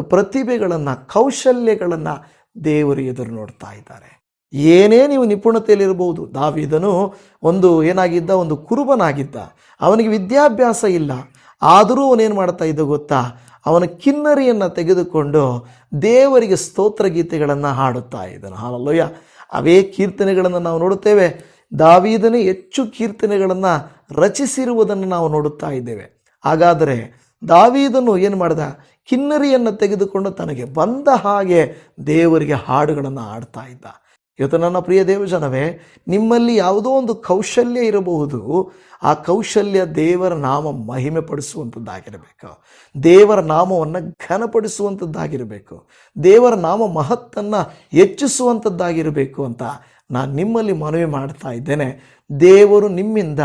ಪ್ರತಿಭೆಗಳನ್ನು, ಕೌಶಲ್ಯಗಳನ್ನು ದೇವರು ಎದುರು ನೋಡ್ತಾ ಇದ್ದಾರೆ. ಏನೇ ನೀವು ನಿಪುಣತೆಯಲ್ಲಿರಬಹುದು. ದಾವಿದನು ಒಂದು ಏನಾಗಿದ್ದ? ಒಂದು ಕುರುಬನಾಗಿದ್ದ. ಅವನಿಗೆ ವಿದ್ಯಾಭ್ಯಾಸ ಇಲ್ಲ. ಆದರೂ ಅವನೇನು ಮಾಡ್ತಾ ಇದ್ದ ಗೊತ್ತಾ? ಅವನ ಕಿನ್ನರಿಯನ್ನು ತೆಗೆದುಕೊಂಡು ದೇವರಿಗೆ ಸ್ತೋತ್ರ ಗೀತೆಗಳನ್ನು ಹಾಡುತ್ತಾ ಇದ್ದನು. ಹಾಲಲ್ಲೋಯ್ಯ ಅವೇ ಕೀರ್ತನೆಗಳನ್ನು ನಾವು ನೋಡುತ್ತೇವೆ. ದಾವಿದನೇ ಹೆಚ್ಚು ಕೀರ್ತನೆಗಳನ್ನು ರಚಿಸಿರುವುದನ್ನು ನಾವು ನೋಡುತ್ತಾ ಇದ್ದೇವೆ. ಹಾಗಾದರೆ ದಾವಿದನು ಏನು ಮಾಡಿದ? ಕಿನ್ನರಿಯನ್ನು ತೆಗೆದುಕೊಂಡು ತನಗೆ ಬಂದ ಹಾಗೆ ದೇವರಿಗೆ ಹಾಡುಗಳನ್ನು ಹಾಡ್ತಾ ಇದ್ದ. ಇವತ್ತು ನನ್ನ ಪ್ರಿಯ ದೇವಜನವೇ, ನಿಮ್ಮಲ್ಲಿ ಯಾವುದೋ ಒಂದು ಕೌಶಲ್ಯ ಇರಬಹುದು. ಆ ಕೌಶಲ್ಯ ದೇವರ ನಾಮ ಮಹಿಮೆ ಪಡಿಸುವಂಥದ್ದಾಗಿರಬೇಕು ದೇವರ ನಾಮವನ್ನು ಘನಪಡಿಸುವಂಥದ್ದಾಗಿರಬೇಕು. ದೇವರ ನಾಮ ಮಹತ್ತನ್ನು ಹೆಚ್ಚಿಸುವಂಥದ್ದಾಗಿರಬೇಕು ಅಂತ ನಾನು ನಿಮ್ಮಲ್ಲಿ ಮನವಿ ಮಾಡ್ತಾ ಇದ್ದೇನೆ. ದೇವರು ನಿಮ್ಮಿಂದ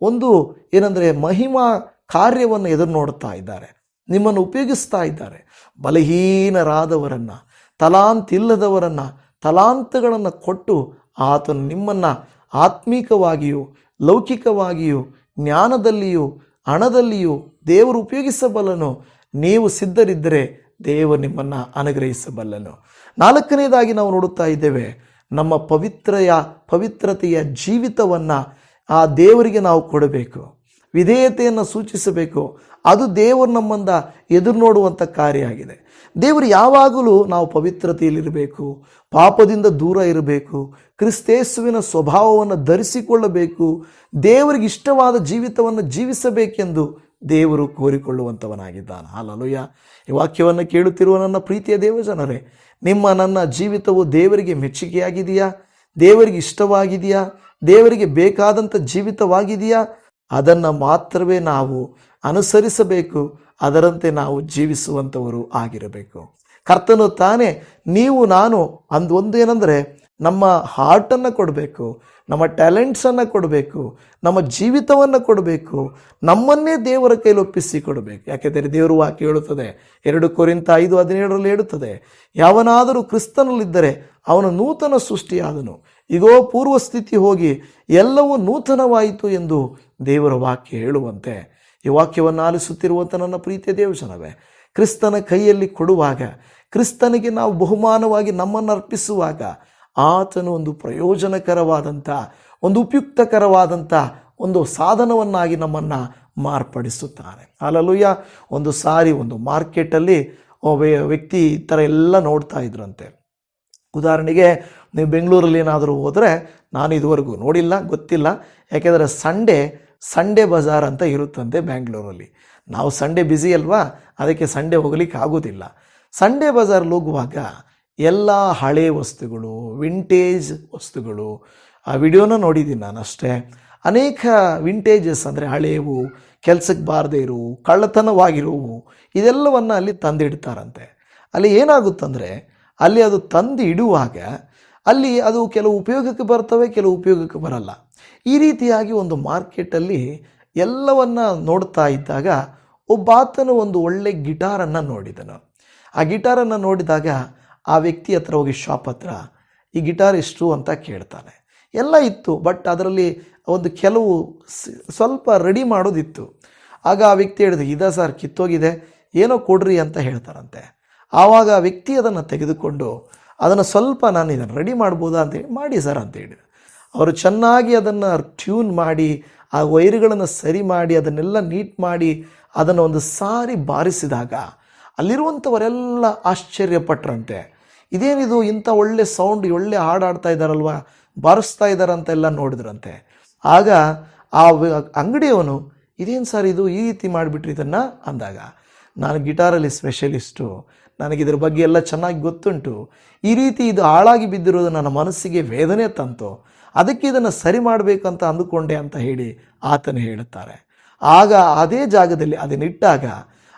ಒಂದು ಏನಂದರೆ ಮಹಿಮಾ ಕಾರ್ಯವನ್ನು ಎದುರು ನೋಡ್ತಾ ಇದ್ದಾರೆ. ನಿಮ್ಮನ್ನು ಉಪಯೋಗಿಸ್ತಾ ಇದ್ದಾರೆ. ಬಲಹೀನರಾದವರನ್ನು, ತಲಾಂತಿಲ್ಲದವರನ್ನು ತಲಾಂತಗಳನ್ನು ಕೊಟ್ಟು ಆತನು ನಿಮ್ಮನ್ನು ಆತ್ಮೀಕವಾಗಿಯೂ ಲೌಕಿಕವಾಗಿಯೂ ಜ್ಞಾನದಲ್ಲಿಯೂ ಹಣದಲ್ಲಿಯೂ ದೇವರು ಉಪಯೋಗಿಸಬಲ್ಲನು. ನೀವು ಸಿದ್ಧರಿದ್ದರೆ ದೇವರು ನಿಮ್ಮನ್ನು ಅನುಗ್ರಹಿಸಬಲ್ಲನು. ನಾಲ್ಕನೇದಾಗಿ ನಾವು ನೋಡುತ್ತಾ ಇದ್ದೇವೆ, ನಮ್ಮ ಪವಿತ್ರಯ ಪವಿತ್ರತೆಯ ಜೀವಿತವನ್ನು ಆ ದೇವರಿಗೆ ನಾವು ಕೊಡಬೇಕು. ವಿಧೇಯತೆಯನ್ನು ಸೂಚಿಸಬೇಕು. ಅದು ದೇವರು ನಮ್ಮಂದ ಎದುರು ನೋಡುವಂಥ ಕಾರ್ಯ ಆಗಿದೆ ದೇವರು ಯಾವಾಗಲೂ ನಾವು ಪವಿತ್ರತೆಯಲ್ಲಿರಬೇಕು, ಪಾಪದಿಂದ ದೂರ ಇರಬೇಕು, ಕ್ರಿಸ್ತೇಸುವಿನ ಸ್ವಭಾವವನ್ನು ಧರಿಸಿಕೊಳ್ಳಬೇಕು, ದೇವರಿಗೆ ಇಷ್ಟವಾದ ಜೀವಿತವನ್ನು ಜೀವಿಸಬೇಕೆಂದು ದೇವರು ಕೋರಿಕೊಳ್ಳುವಂಥವನಾಗಿದ್ದಾನೆ ಹಾಲಲುಯ್ಯ ಈ ವಾಕ್ಯವನ್ನು ಕೇಳುತ್ತಿರುವ ನನ್ನ ಪ್ರೀತಿಯ ದೇವಜನರೇ, ನಿಮ್ಮ ನನ್ನ ಜೀವಿತವು ದೇವರಿಗೆ ಮೆಚ್ಚುಗೆಯಾಗಿದೆಯಾ? ದೇವರಿಗೆ ಇಷ್ಟವಾಗಿದೆಯಾ? ದೇವರಿಗೆ ಬೇಕಾದಂಥ ಜೀವಿತವಾಗಿದೆಯಾ? ಅದನ್ನು ಮಾತ್ರವೇ ನಾವು ಅನುಸರಿಸಬೇಕು, ಅದರಂತೆ ನಾವು ಜೀವಿಸುವಂಥವರು ಆಗಿರಬೇಕು. ಕರ್ತನು ತಾನೇ, ನೀವು, ನಾನು ಅಂದೊಂದು ಏನಂದರೆ ನಮ್ಮ ಹಾರ್ಟನ್ನು ಕೊಡಬೇಕು, ನಮ್ಮ ಟ್ಯಾಲೆಂಟ್ಸನ್ನು ಕೊಡಬೇಕು, ನಮ್ಮ ಜೀವಿತವನ್ನು ಕೊಡಬೇಕು, ನಮ್ಮನ್ನೇ ದೇವರ ಕೈಲಿ ಒಪ್ಪಿಸಿ ಕೊಡಬೇಕು. ಯಾಕೆಂದರೆ ದೇವರು ವಾಕ್ಯ ಹೇಳುತ್ತದೆ, ಎರಡು ಕೋರಿಂತ ಐದು ಹದಿನೇಳರಲ್ಲಿ ಹೇಳುತ್ತದೆ, ಯಾವನಾದರೂ ಕ್ರಿಸ್ತನಲ್ಲಿದ್ದರೆ ಅವನು ನೂತನ ಸೃಷ್ಟಿಯಾದನು. ಇಗೋ ಪೂರ್ವ ಸ್ಥಿತಿ ಹೋಗಿ ಎಲ್ಲವೂ ನೂತನವಾಯಿತು ಎಂದು ದೇವರ ವಾಕ್ಯ ಹೇಳುವಂತೆ. ಈ ವಾಕ್ಯವನ್ನು ಆಲಿಸುತ್ತಿರುವಂಥ ನನ್ನ ಪ್ರೀತಿಯ ದೇವಜನವೇ, ಕ್ರಿಸ್ತನ ಕೈಯಲ್ಲಿ ಕೊಡುವಾಗ, ಕ್ರಿಸ್ತನಿಗೆ ನಾವು ಬಹುಮಾನವಾಗಿ ನಮ್ಮನ್ನು ಅರ್ಪಿಸುವಾಗ, ಆತನು ಒಂದು ಪ್ರಯೋಜನಕರವಾದಂಥ, ಒಂದು ಉಪಯುಕ್ತಕರವಾದಂಥ ಒಂದು ಸಾಧನವನ್ನಾಗಿ ನಮ್ಮನ್ನು ಮಾರ್ಪಡಿಸುತ್ತಾನೆ ಅಲ್ಲಲುಯ್ಯ ಒಂದು ಸಾರಿ ಒಂದು ಮಾರ್ಕೆಟಲ್ಲಿ ವ್ಯಕ್ತಿ ಈ ಥರ ಎಲ್ಲ ನೋಡ್ತಾ ಇದ್ರಂತೆ. ಉದಾಹರಣೆಗೆ, ನೀವು ಬೆಂಗಳೂರಲ್ಲಿ ಏನಾದರೂ ಹೋದರೆ ನಾನು ಇದುವರೆಗೂ ನೋಡಿಲ್ಲ, ಗೊತ್ತಿಲ್ಲ. ಯಾಕೆಂದರೆ ಸಂಡೇ ಸಂಡೇ ಬಜಾರ್ ಅಂತ ಇರುತ್ತಂತೆ ಬ್ಯಾಂಗ್ಳೂರಲ್ಲಿ ನಾವು ಸಂಡೇ ಬ್ಯುಸಿ ಅಲ್ವಾ? ಅದಕ್ಕೆ ಸಂಡೇ ಹೋಗಲಿಕ್ಕೆ ಆಗೋದಿಲ್ಲ. ಸಂಡೇ ಬಜಾರಲ್ಲಿ ಹೋಗುವಾಗ ಎಲ್ಲ ಹಳೆ ವಸ್ತುಗಳು ವಿಂಟೇಜ್ ವಸ್ತುಗಳು, ಆ ವಿಡಿಯೋನ ನೋಡಿದ್ದೀನಿ ನಾನು ಅಷ್ಟೇ. ಅನೇಕ ವಿಂಟೇಜಸ್ ಅಂದರೆ ಹಳೆಯವು ಕೆಲಸಕ್ಕೆ ಬಾರದೇ ಇರುವು ಕಳ್ಳತನವಾಗಿರುವು, ಇದೆಲ್ಲವನ್ನು ಅಲ್ಲಿ ತಂದಿಡ್ತಾರಂತೆ. ಅಲ್ಲಿ ಏನಾಗುತ್ತಂದರೆ ಅಲ್ಲಿ ಅದು ತಂದು ಇಡುವಾಗ ಅಲ್ಲಿ ಅದು ಕೆಲವು ಉಪಯೋಗಕ್ಕೆ ಬರ್ತವೆ, ಕೆಲವು ಉಪಯೋಗಕ್ಕೆ ಬರಲ್ಲ. ಈ ರೀತಿಯಾಗಿ ಒಂದು ಮಾರ್ಕೆಟಲ್ಲಿ ಎಲ್ಲವನ್ನ ನೋಡ್ತಾ ಇದ್ದಾಗ ಒಬ್ಬಾತನು ಒಂದು ಒಳ್ಳೆ ಗಿಟಾರನ್ನು ನೋಡಿದನು. ಆ ಗಿಟಾರನ್ನು ನೋಡಿದಾಗ ಆ ವ್ಯಕ್ತಿ ಹತ್ರ ಹೋಗಿ, ಶಾಪ್ ಹತ್ರ, ಈ ಗಿಟಾರ್ ಎಷ್ಟು? ಅಂತ ಕೇಳ್ತಾನೆ. ಎಲ್ಲ ಇತ್ತು, ಬಟ್ ಅದರಲ್ಲಿ ಒಂದು ಕೆಲವು ಸ್ವಲ್ಪ ರೆಡಿ ಮಾಡೋದಿತ್ತು. ಆಗ ಆ ವ್ಯಕ್ತಿ ಹೇಳಿದೆ, ಇದ ಸರ್, ಕಿತ್ತೋಗಿದೆ, ಏನೋ ಕೊಡ್ರಿ ಅಂತ ಹೇಳ್ತಾರಂತೆ ಆವಾಗ ಆ ವ್ಯಕ್ತಿ ಅದನ್ನು ತೆಗೆದುಕೊಂಡು ಅದನ್ನು ಸ್ವಲ್ಪ ನಾನು ಇದನ್ನು ರೆಡಿ ಮಾಡ್ಬೋದಾ ಅಂತೇಳಿ ಮಾಡಿ ಸರ್ ಅಂತ ಹೇಳಿದ. ಅವರು ಚೆನ್ನಾಗಿ ಅದನ್ನು ಟ್ಯೂನ್ ಮಾಡಿ, ಆ ವೈರ್ಗಳನ್ನು ಸರಿ ಮಾಡಿ, ಅದನ್ನೆಲ್ಲ ನೀಟ್ ಮಾಡಿ, ಅದನ್ನು ಒಂದು ಸಾರಿ ಬಾರಿಸಿದಾಗ ಅಲ್ಲಿರುವಂಥವರೆಲ್ಲ ಆಶ್ಚರ್ಯಪಟ್ರಂತೆ. ಇದೇನಿದು ಇಂಥ ಒಳ್ಳೆ ಸೌಂಡ್, ಒಳ್ಳೆ ಹಾಡು ಆಡ್ತಾ ಇದ್ದಾರಲ್ವ, ಬಾರಿಸ್ತಾ ಇದ್ದಾರಂತೆಲ್ಲ ನೋಡಿದ್ರಂತೆ. ಆಗ ಆ ಅಂಗಡಿಯವನು, ಇದೇನು ಸರ್ ಇದು? ಈ ರೀತಿ ಮಾಡಿಬಿಟ್ರಿ ಇದನ್ನು? ಅಂದಾಗ, ನಾನು ಗಿಟಾರಲ್ಲಿ ಸ್ಪೆಷಲಿಸ್ಟು. ನನಗಿದ್ರ ಬಗ್ಗೆ ಎಲ್ಲ ಚೆನ್ನಾಗಿ ಗೊತ್ತುಂಟು. ಈ ರೀತಿ ಇದು ಹಾಳಾಗಿ ಬಿದ್ದಿರೋದು ನನ್ನ ಮನಸ್ಸಿಗೆ ವೇದನೆ ತಂತು. ಅದಕ್ಕೆ ಇದನ್ನು ಸರಿ ಮಾಡಬೇಕಂತ ಅಂದುಕೊಂಡೆ ಅಂತ ಹೇಳಿ ಆತನು ಹೇಳುತ್ತಾರೆ. ಆಗ ಅದೇ ಜಾಗದಲ್ಲಿ ಅದನ್ನಿಟ್ಟಾಗ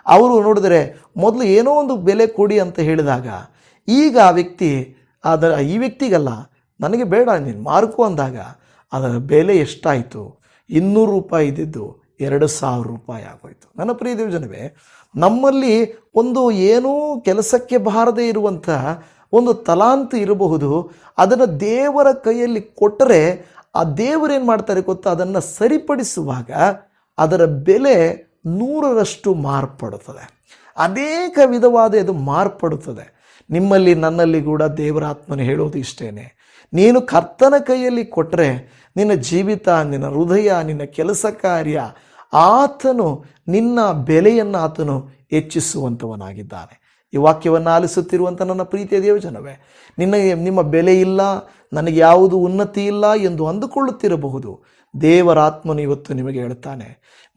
ಅವರು ನೋಡಿದರೆ ಮೊದಲು ಏನೋ ಒಂದು ಬೆಲೆ ಕೊಡಿ ಅಂತ ಹೇಳಿದಾಗ ಈಗ ಆ ವ್ಯಕ್ತಿ ಅದರ ಈ ವ್ಯಕ್ತಿಗಲ್ಲ, ನನಗೆ ಬೇಡ ನೀನು ಮಾರ್ಕು ಅಂದಾಗ ಅದರ ಬೆಲೆ ಎಷ್ಟಾಯಿತು? ಇನ್ನೂರು ರೂಪಾಯಿ ಇದ್ದಿದ್ದು ಎರಡು ಸಾವಿರ ರೂಪಾಯಿ ಆಗೋಯ್ತು. ನನ್ನ ಪ್ರಿಯ ದೇವಜನವೇ ನಮ್ಮಲ್ಲಿ ಒಂದು ಏನೂ ಕೆಲಸಕ್ಕೆ ಬಾರದೇ ಇರುವಂತಹ ಒಂದು ತಲಾಂತ ಇರಬಹುದು. ಅದನ್ನು ದೇವರ ಕೈಯಲ್ಲಿ ಕೊಟ್ಟರೆ ಆ ದೇವರೇನು ಮಾಡ್ತಾರೆ ಗೊತ್ತಾ? ಅದನ್ನು ಸರಿಪಡಿಸುವಾಗ ಅದರ ಬೆಲೆ ನೂರರಷ್ಟು ಮಾರ್ಪಡುತ್ತದೆ. ಅನೇಕ ವಿಧವಾದ ಇದು ಮಾರ್ಪಡುತ್ತದೆ. ನಿಮ್ಮಲ್ಲಿ ನನ್ನಲ್ಲಿ ಕೂಡ ದೇವರಾತ್ಮನ ಹೇಳೋದು ಇಷ್ಟೇನೆ. ನೀನು ಕರ್ತನ ಕೈಯಲ್ಲಿ ಕೊಟ್ಟರೆ ನಿನ್ನ ಜೀವಿತ, ನಿನ್ನ ಹೃದಯ, ನಿನ್ನ ಕೆಲಸ ಕಾರ್ಯ ಆತನು ನಿನ್ನ ಬೆಲೆಯನ್ನು ಆತನು ಹೆಚ್ಚಿಸುವಂಥವನಾಗಿದ್ದಾನೆ ಈ ವಾಕ್ಯವನ್ನು ಆಲಿಸುತ್ತಿರುವಂಥ ನನ್ನ ಪ್ರೀತಿಯ ದೇವಜನವೇ ನಿನಗೆ ನಿಮ್ಮ ಬೆಲೆ ಇಲ್ಲ, ನನಗೆ ಯಾವುದು ಉನ್ನತಿ ಇಲ್ಲ ಎಂದು ಅಂದುಕೊಳ್ಳುತ್ತಿರಬಹುದು. ದೇವರಾತ್ಮನು ಇವತ್ತು ನಿಮಗೆ ಹೇಳ್ತಾನೆ,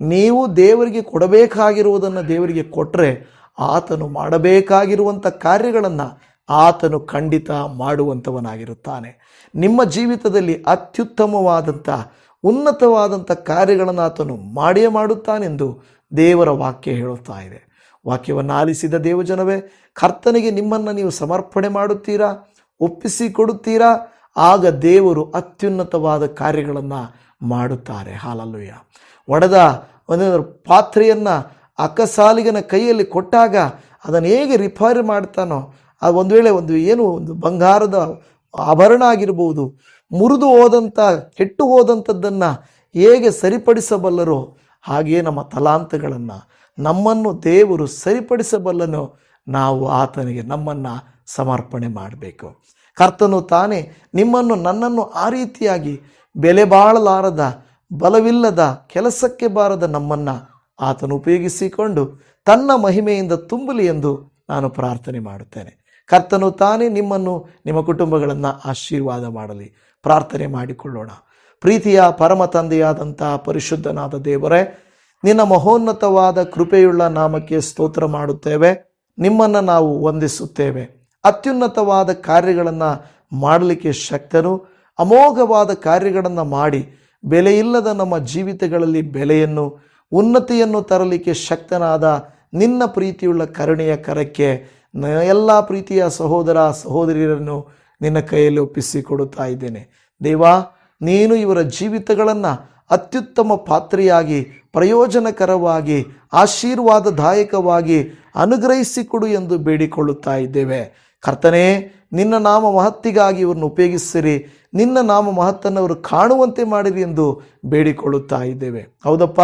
ನೀವು ದೇವರಿಗೆ ಕೊಡಬೇಕಾಗಿರುವುದನ್ನು ದೇವರಿಗೆ ಕೊಟ್ಟರೆ ಆತನು ಮಾಡಬೇಕಾಗಿರುವಂಥ ಕಾರ್ಯಗಳನ್ನು ಆತನು ಖಂಡಿತ ಮಾಡುವಂಥವನಾಗಿರುತ್ತಾನೆ. ನಿಮ್ಮ ಜೀವಿತದಲ್ಲಿ ಅತ್ಯುತ್ತಮವಾದಂಥ ಉನ್ನತವಾದಂಥ ಕಾರ್ಯಗಳನ್ನು ಆತನು ಮಾಡಿಯೇ ಮಾಡುತ್ತಾನೆಂದು ದೇವರ ವಾಕ್ಯ ಹೇಳುತ್ತಾ ಇದೆ. ವಾಕ್ಯವನ್ನು ಆಲಿಸಿದ ದೇವಜನವೇ, ಕರ್ತನಿಗೆ ನಿಮ್ಮನ್ನು ನೀವು ಸಮರ್ಪಣೆ ಮಾಡುತ್ತೀರಾ? ಒಪ್ಪಿಸಿ ಕೊಡುತ್ತೀರಾ? ಆಗ ದೇವರು ಅತ್ಯುನ್ನತವಾದ ಕಾರ್ಯಗಳನ್ನು ಮಾಡುತ್ತಾರೆ. ಹಾಲಲ್ಲುಯ್ಯ. ಒಡೆದ ಒಂದೇನಾದ್ರು ಪಾತ್ರೆಯನ್ನು ಅಕ್ಕಸಾಲಿಗನ ಕೈಯಲ್ಲಿ ಕೊಟ್ಟಾಗ ಅದನ್ನು ಹೇಗೆ ರಿಪೇರಿ ಮಾಡ್ತಾನೋ ಅದು ಒಂದು ವೇಳೆ ಒಂದು ಏನು, ಒಂದು ಬಂಗಾರದ ಆಭರಣ ಆಗಿರ್ಬೋದು, ಮುರಿದು ಹೋದಂಥ ಕೆಟ್ಟು ಹೋದಂಥದ್ದನ್ನು ಹೇಗೆ ಸರಿಪಡಿಸಬಲ್ಲರೋ ಹಾಗೆಯೇ ನಮ್ಮ ತಲಾಂತಗಳನ್ನು, ನಮ್ಮನ್ನು ದೇವರು ಸರಿಪಡಿಸಬಲ್ಲನೋ ನಾವು ಆತನಿಗೆ ನಮ್ಮನ್ನು ಸಮರ್ಪಣೆ ಮಾಡಬೇಕು. ಕರ್ತನು ತಾನೇ ನಿಮ್ಮನ್ನು ನನ್ನನ್ನು ಆ ರೀತಿಯಾಗಿ ಬೆಲೆ ಬಾಳಲಾರದ, ಬಲವಿಲ್ಲದ, ಕೆಲಸಕ್ಕೆ ಬಾರದ ನಮ್ಮನ್ನು ಆತನು ಉಪಯೋಗಿಸಿಕೊಂಡು ತನ್ನ ಮಹಿಮೆಯಿಂದ ತುಂಬಲಿ ಎಂದು ನಾನು ಪ್ರಾರ್ಥನೆ ಮಾಡುತ್ತೇನೆ. ಕರ್ತನು ತಾನೇ ನಿಮ್ಮನ್ನು ನಿಮ್ಮ ಕುಟುಂಬಗಳನ್ನು ಆಶೀರ್ವಾದ ಮಾಡಲಿ. ಪ್ರಾರ್ಥನೆ ಮಾಡಿಕೊಳ್ಳೋಣ. ಪ್ರೀತಿಯ ಪರಮ ತಂದೆಯಾದಂಥ ಪರಿಶುದ್ಧನಾದ ದೇವರೇ, ನಿನ್ನ ಮಹೋನ್ನತವಾದ ಕೃಪೆಯುಳ್ಳ ನಾಮಕ್ಕೆ ಸ್ತೋತ್ರ ಮಾಡುತ್ತೇವೆ. ನಿಮ್ಮನ್ನು ನಾವು ವಂದಿಸುತ್ತೇವೆ. ಅತ್ಯುನ್ನತವಾದ ಕಾರ್ಯಗಳನ್ನು ಮಾಡಲಿಕ್ಕೆ ಶಕ್ತನು. ಅಮೋಘವಾದ ಕಾರ್ಯಗಳನ್ನು ಮಾಡಿ ಬೆಲೆಯಿಲ್ಲದ ನಮ್ಮ ಜೀವಿತಗಳಲ್ಲಿ ಬೆಲೆಯನ್ನು, ಉನ್ನತಿಯನ್ನು ತರಲಿಕ್ಕೆ ಶಕ್ತನಾದ ನಿನ್ನ ಪ್ರೀತಿಯುಳ್ಳ ಕರುಣೆಯ ಕರಕ್ಕೆ ಎಲ್ಲ ಪ್ರೀತಿಯ ಸಹೋದರ ಸಹೋದರಿಯರನ್ನು ನಿನ್ನ ಕೈಯಲ್ಲಿ ಒಪ್ಪಿಸಿಕೊಡುತ್ತಾ ಇದ್ದೇನೆ. ದೇವಾ, ನೀನು ಇವರ ಜೀವಿತಗಳನ್ನು ಅತ್ಯುತ್ತಮ ಪಾತ್ರೆಯಾಗಿ, ಪ್ರಯೋಜನಕರವಾಗಿ, ಆಶೀರ್ವಾದದಾಯಕವಾಗಿ ಅನುಗ್ರಹಿಸಿಕೊಡು ಎಂದು ಬೇಡಿಕೊಳ್ಳುತ್ತಾ ಇದ್ದೇವೆ. ಕರ್ತನೇ, ನಿನ್ನ ನಾಮ ಮಹತ್ತಿಗಾಗಿ ಇವರನ್ನು ಉಪಯೋಗಿಸಿರಿ ನಿನ್ನ ನಾಮ ಮಹತ್ತನ್ನು ಅವರು ಕಾಣುವಂತೆ ಮಾಡಿರಿ ಎಂದು ಬೇಡಿಕೊಳ್ಳುತ್ತಾ ಇದ್ದೇವೆ. ಹೌದಪ್ಪ,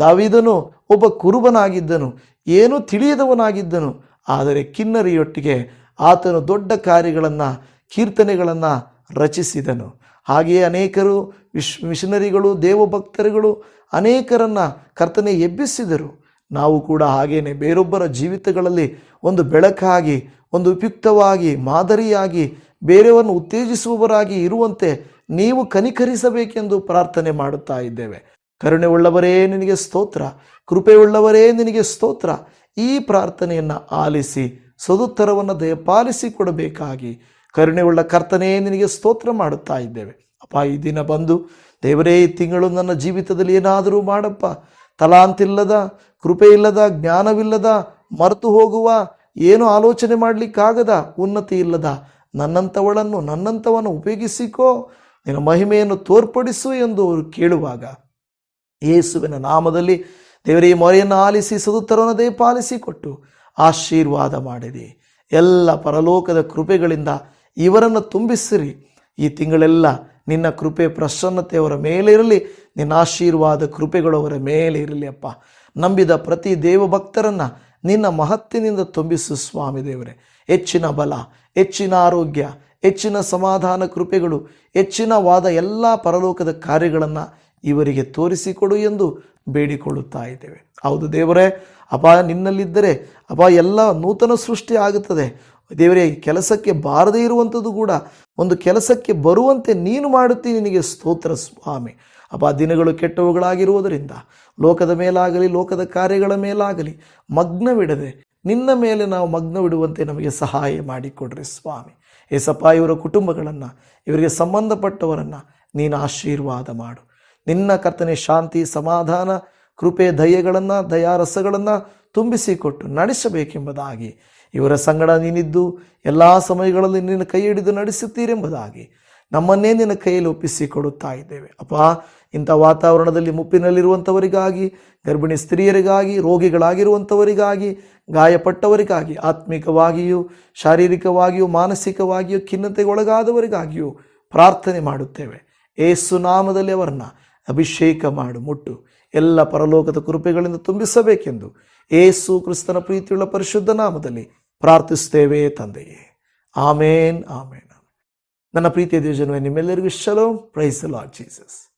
ದಾವಿದನು ಒಬ್ಬ ಕುರುಬನಾಗಿದ್ದನು. ಏನೂ ತಿಳಿಯದವನಾಗಿದ್ದನು. ಆದರೆ ಕಿನ್ನರಿಯೊಟ್ಟಿಗೆ ಆತನು ದೊಡ್ಡ ಕಾರ್ಯಗಳನ್ನು, ಕೀರ್ತನೆಗಳನ್ನು ರಚಿಸಿದನು. ಹಾಗೆಯೇ ಅನೇಕರು ವಿಶ್, ಮಿಷನರಿಗಳು, ದೇವಭಕ್ತರುಗಳು ಅನೇಕರನ್ನು ಕರ್ತನೆ ಎಬ್ಬಿಸಿದರು. ನಾವು ಕೂಡ ಹಾಗೆಯೇ ಬೇರೊಬ್ಬರ ಜೀವಿತಗಳಲ್ಲಿ ಒಂದು ಬೆಳಕಾಗಿ, ಒಂದು ಉಪಯುಕ್ತವಾಗಿ, ಮಾದರಿಯಾಗಿ, ಬೇರೆಯವರನ್ನು ಉತ್ತೇಜಿಸುವವರಾಗಿ ಇರುವಂತೆ ನೀವು ಕನಿಕರಿಸಬೇಕೆಂದು ಪ್ರಾರ್ಥನೆ ಮಾಡುತ್ತಾ ಇದ್ದೇವೆ. ಕರುಣೆ ಉಳ್ಳವರೇ ನಿನಗೆ ಸ್ತೋತ್ರ ಕೃಪೆ ಉಳ್ಳವರೇ ನಿನಗೆ ಸ್ತೋತ್ರ. ಈ ಪ್ರಾರ್ಥನೆಯನ್ನು ಆಲಿಸಿ, ಸದುತ್ತರವನ್ನು ದಯಪಾಲಿಸಿ ಕೊಡಬೇಕಾಗಿ ಕರುಣೆ ಉಳ್ಳ ಕರ್ತನೇ, ನಿನಗೆ ಸ್ತೋತ್ರ ಮಾಡುತ್ತಾ ಇದ್ದೇವೆ. ಅಪ್ಪ, ಈ ದಿನ ಬಂದು ದೇವರೇ, ಈ ತಿಂಗಳು ನನ್ನ ಜೀವಿತದಲ್ಲಿ ಏನಾದರೂ ಮಾಡಪ್ಪ. ತಲಾಂತಿಲ್ಲದ ಕೃಪೆ ಇಲ್ಲದ ಜ್ಞಾನವಿಲ್ಲದ, ಮರೆತು ಹೋಗುವ, ಏನು ಆಲೋಚನೆ ಮಾಡಲಿಕ್ಕಾಗದ, ಉನ್ನತಿ ಇಲ್ಲದ ನನ್ನಂಥವಳನ್ನು ನನ್ನಂಥವನ್ನು ಉಪಯೋಗಿಸಿಕೋ, ನಿನ್ನ ಮಹಿಮೆಯನ್ನು ತೋರ್ಪಡಿಸು ಎಂದು ಅವರು ಕೇಳುವಾಗ, ಯೇಸುವಿನ ನಾಮದಲ್ಲಿ ದೇವರೇ, ಈ ಮೊರೆಯನ್ನು ಆಲಿಸಿ, ಸದುತ್ತರವನ್ನು ದಯಪಾಲಿಸಿ ಕೊಟ್ಟು ಆಶೀರ್ವಾದ ಮಾಡಿರಿ. ಎಲ್ಲ ಪರಲೋಕದ ಕೃಪೆಗಳಿಂದ ಇವರನ್ನು ತುಂಬಿಸಿರಿ. ಈ ತಿಂಗಳೆಲ್ಲ ನಿನ್ನ ಕೃಪೆ, ಪ್ರಸನ್ನತೆ ಅವರ ಮೇಲೆ ಇರಲಿ. ನಿನ್ನ ಆಶೀರ್ವಾದ ಕೃಪೆಗಳು ಅವರ ಮೇಲೆ ಇರಲಿ ಅಪ್ಪ. ನಂಬಿದ ಪ್ರತಿ ದೇವಭಕ್ತರನ್ನು ನಿನ್ನ ಮಹತ್ತಿನಿಂದ ತುಂಬಿಸು ಸ್ವಾಮಿ ದೇವರೇ. ಹೆಚ್ಚಿನ ಬಲ, ಹೆಚ್ಚಿನ ಆರೋಗ್ಯ, ಹೆಚ್ಚಿನ ಸಮಾಧಾನ ಕೃಪೆಗಳು, ಹೆಚ್ಚಿನವಾದ ಎಲ್ಲ ಪರಲೋಕದ ಕಾರ್ಯಗಳನ್ನು ಇವರಿಗೆ ತೋರಿಸಿಕೊಡು ಎಂದು ಬೇಡಿಕೊಳ್ಳುತ್ತಾ ಇದ್ದೇವೆ. ಹೌದು ದೇವರೇ ಅಪ ನಿನ್ನಲ್ಲಿದ್ದರೆ ಅಪ ಎಲ್ಲ ನೂತನ ಸೃಷ್ಟಿ ಆಗುತ್ತದೆ. ದೇವರೇ ಕೆಲಸಕ್ಕೆ ಬಾರದೇ ಇರುವಂಥದ್ದು ಕೂಡ ಒಂದು ಕೆಲಸಕ್ಕೆ ಬರುವಂತೆ ನೀನು ಮಾಡುತ್ತಿ ನಿನಗೆ ಸ್ತೋತ್ರ ಸ್ವಾಮಿ. ಅಪ ದಿನಗಳು ಕೆಟ್ಟವುಗಳಾಗಿರುವುದರಿಂದ, ಲೋಕದ ಮೇಲಾಗಲಿ, ಲೋಕದ ಕಾರ್ಯಗಳ ಮೇಲಾಗಲಿ, ಮಗ್ನವಿಡದೆ ನಿನ್ನ ಮೇಲೆ ನಾವು ಮಗ್ನವಿಡುವಂತೆ ನಮಗೆ ಸಹಾಯ ಮಾಡಿಕೊಡ್ರಿ ಸ್ವಾಮಿ. ಏಸಪ್ಪ, ಇವರ ಕುಟುಂಬಗಳನ್ನು, ಇವರಿಗೆ ಸಂಬಂಧಪಟ್ಟವರನ್ನು ನೀನು ಆಶೀರ್ವಾದ ಮಾಡು. ನಿನ್ನ ಕರ್ತನೆ ಶಾಂತಿ, ಸಮಾಧಾನ, ಕೃಪೆ, ದಯೆಗಳನ್ನು, ದಯಾರಸಗಳನ್ನು ತುಂಬಿಸಿಕೊಟ್ಟು ನಡೆಸಬೇಕೆಂಬುದಾಗಿ. ಇವರ ಸಂಗಡ ನೀನಿದ್ದು ಎಲ್ಲ ಸಮಯಗಳಲ್ಲಿ ನಿನ್ನ ಕೈ ಹಿಡಿದು ನಡೆಸುತ್ತೀರೆಂಬುದಾಗಿ ನಮ್ಮನ್ನೇ ನಿನ್ನ ಕೈಯಲ್ಲಿ ಒಪ್ಪಿಸಿಕೊಡುತ್ತಾ ಇದ್ದೇವೆ. ಅಪ್ಪ, ಇಂಥ ವಾತಾವರಣದಲ್ಲಿ ಮುಪ್ಪಿನಲ್ಲಿರುವಂಥವರಿಗಾಗಿ, ಗರ್ಭಿಣಿ ಸ್ತ್ರೀಯರಿಗಾಗಿ, ರೋಗಿಗಳಾಗಿರುವಂಥವರಿಗಾಗಿ, ಗಾಯಪಟ್ಟವರಿಗಾಗಿ, ಆತ್ಮಿಕವಾಗಿಯೂ, ಶಾರೀರಿಕವಾಗಿಯೂ, ಮಾನಸಿಕವಾಗಿಯೂ, ಖಿನ್ನತೆಗೊಳಗಾದವರಿಗಾಗಿಯೂ ಪ್ರಾರ್ಥನೆ ಮಾಡುತ್ತೇವೆ. ಏಸು ನಾಮದಲ್ಲಿ ಅವರನ್ನು ಅಭಿಷೇಕ ಮಾಡು, ಮುಟ್ಟು. ಎಲ್ಲ ಪರಲೋಕದ ಕೃಪೆಗಳಿಂದ ತುಂಬಿಸಬೇಕೆಂದು ಏಸು ಕ್ರಿಸ್ತನ ಪ್ರೀತಿಯುಳ್ಳ ಪರಿಶುದ್ಧ ನಾಮದಲ್ಲಿ ಪ್ರಾರ್ಥಿಸ್ತೇವೆ ತಂದೆಯೇ. ಆಮೇನ್ ಆಮೇನ್ ನನ್ನ ಪ್ರೀತಿಯ ದೇವಜನವೇ, ನಿಮ್ಮೆಲ್ಲರಿಗೂ ಶಲೋ ಪ್ರೈಸ್ ಲಾರ್ಡ್ ಜೀಸಸ್